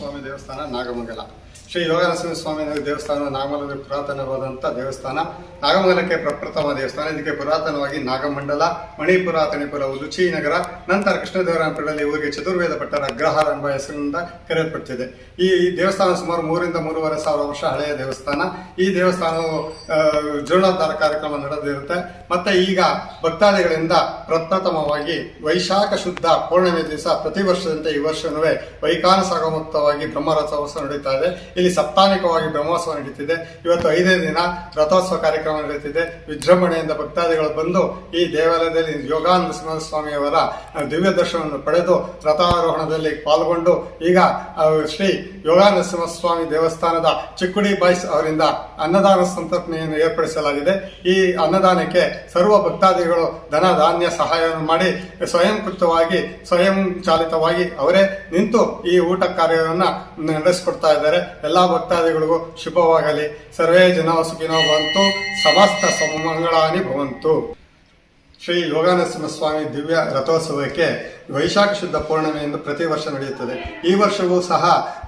ಸ್ವಾಮಿ ದೇವಸ್ಥಾನ ನಾಗಮಂಗಲ. ಶ್ರೀ ಯೋಗನರಸಿಂಹ ಸ್ವಾಮಿ ದೇವಸ್ಥಾನ ನಾಗಮಂಗಲದಲ್ಲಿ ಪುರಾತನವಾದಂಥ ದೇವಸ್ಥಾನ. ನಾಗಮಂಗಲಕ್ಕೆ ಪ್ರಪ್ರಥಮ ದೇವಸ್ಥಾನ. ಇದಕ್ಕೆ ಪುರಾತನವಾಗಿ ನಾಗಮಂಡಲ, ಮಣಿಪುರ, ತಣಿಪುರ ಉಲುಚಿ ನಗರ, ನಂತರ ಕೃಷ್ಣದೇವರಾಯಪುರದಲ್ಲಿ ಊರಿಗೆ ಚತುರ್ವೇದ ಪಟ್ಟರ ಅಗ್ರಹಾರ ಎಂಬ ಹೆಸರಿನಿಂದ ಕರೆಯಲ್ಪಟ್ಟಿದೆ. ಈ ದೇವಸ್ಥಾನ ಸುಮಾರು ಮೂರಿಂದ ಮೂರುವರೆ ಸಾವಿರ ವರ್ಷ ಹಳೆಯ ದೇವಸ್ಥಾನ. ಈ ದೇವಸ್ಥಾನವು ಜೀರ್ಣೋದ್ಧಾರ ಕಾರ್ಯಕ್ರಮ ನಡೆದಿರುತ್ತೆ. ಮತ್ತೆ ಈಗ ಭಕ್ತಾದಿಗಳಿಂದ ಪ್ರಪ್ರಥಮವಾಗಿ ವೈಶಾಖ ಶುದ್ಧ ಪೌರ್ಣಿಮೆ ದಿವಸ ಪ್ರತಿ ವರ್ಷದಂತೆ ಈ ವರ್ಷವೇ ವೈಕಾನ ಸಾಗಮುಕ್ತವಾಗಿ ಬ್ರಹ್ಮರಥೋತ್ಸವ ನಡೀತಾ ಇದೆ. ಇಲ್ಲಿ ಸಪ್ತಾನಿಕವಾಗಿ ಬ್ರಹ್ಮೋತ್ಸವ ನಡೀತಿದೆ. ಇವತ್ತು ಐದನೇ ದಿನ ರಥೋತ್ಸವ ಕಾರ್ಯಕ್ರಮ ನಡೀತಿದೆ. ವಿಜೃಂಭಣೆಯಿಂದ ಭಕ್ತಾದಿಗಳು ಬಂದು ಈ ದೇವಾಲಯದಲ್ಲಿ ಯೋಗಾನಂದ ಸ್ವಾಮಿಯವರ ದಿವ್ಯ ದರ್ಶನವನ್ನು ಪಡೆದು ರಥಾರೋಹಣದಲ್ಲಿ ಪಾಲ್ಗೊಂಡು ಈಗ ಶ್ರೀ ಯೋಗಾನಂದ ಸ್ವಾಮಿ ದೇವಸ್ಥಾನದ ಚಿಕ್ಕುಡಿ ಬಾಯ್ಸ್ ಅವರಿಂದ ಅನ್ನದಾನ ಸಂತರ್ಪಣೆಯನ್ನು ಏರ್ಪಡಿಸಲಾಗಿದೆ. ಈ ಅನ್ನದಾನಕ್ಕೆ ಸರ್ವ ಭಕ್ತಾದಿಗಳು ಧನ, ಧಾನ್ಯ ಸಹಾಯವನ್ನು ಮಾಡಿ ಸ್ವಯಂಕೃತವಾಗಿ ಸ್ವಯಂ ಚಾಲಿತವಾಗಿ ಅವರೇ ನಿಂತು ಈ ಊಟ ಕಾರ್ಯವನ್ನು ನಡೆಸಿಕೊಡ್ತಾ ಇದ್ದಾರೆ. ಎಲ್ಲಾ ಭಕ್ತಾದಿಗಳಿಗೂ ಶುಭವಾಗಲಿ. ಸರ್ವೇ ಜನ ಸುಖಿನೋ ಬಂತು ಸಮಸ್ತ ಸಮಮಂಗಳಾನಿ ಭವಂತು. ಶ್ರೀ ಯೋಗಾನಂದ ಸ್ವಾಮಿ ದಿವ್ಯ ರಥೋತ್ಸವಕ್ಕೆ ವೈಶಾಖ ಶುದ್ಧ ಪೂರ್ಣಿಮೆಯಿಂದ ಪ್ರತಿ ವರ್ಷ ನಡೆಯುತ್ತದೆ. ಈ ವರ್ಷವೂ ಸಹ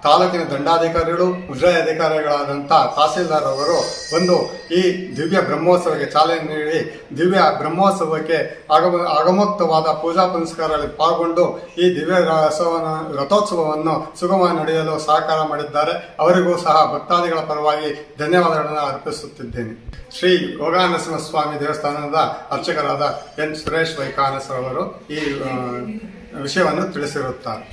ತಾಲೂಕಿನ ದಂಡಾಧಿಕಾರಿಗಳು ಮುಜರಾಯಿ ಅಧಿಕಾರಿಗಳಾದಂಥ ತಹಸೀಲ್ದಾರ್ ಅವರು ಬಂದು ಈ ದಿವ್ಯ ಬ್ರಹ್ಮೋತ್ಸವಕ್ಕೆ ಚಾಲನೆ ನೀಡಿ, ದಿವ್ಯ ಬ್ರಹ್ಮೋತ್ಸವಕ್ಕೆ ಆಗಮ, ಆಗಮೋಕ್ತವಾದ ಪೂಜಾ ಪುನಸ್ಕಾರದಲ್ಲಿ ಪಾಲ್ಗೊಂಡು ಈ ದಿವ್ಯ ರಸವನ್ನು, ರಥೋತ್ಸವವನ್ನು ಸುಗಮ ನಡೆಯಲು ಸಹಕಾರ ಮಾಡಿದ್ದಾರೆ. ಅವರಿಗೂ ಸಹ ಭಕ್ತಾದಿಗಳ ಪರವಾಗಿ ಧನ್ಯವಾದಗಳನ್ನು ಅರ್ಪಿಸುತ್ತಿದ್ದೇನೆ. ಶ್ರೀ ಯೋಗಾನರಸಿಂಹ ಸ್ವಾಮಿ ದೇವಸ್ಥಾನದ ಅರ್ಚಕರಾದ ಎನ್ ಸುರೇಶ್ ವೈಕಾನಸ್ ಅವರು ಈ ವಿಷಯವನ್ನು ತಿಳಿಸಿರುತ್ತಾರೆ.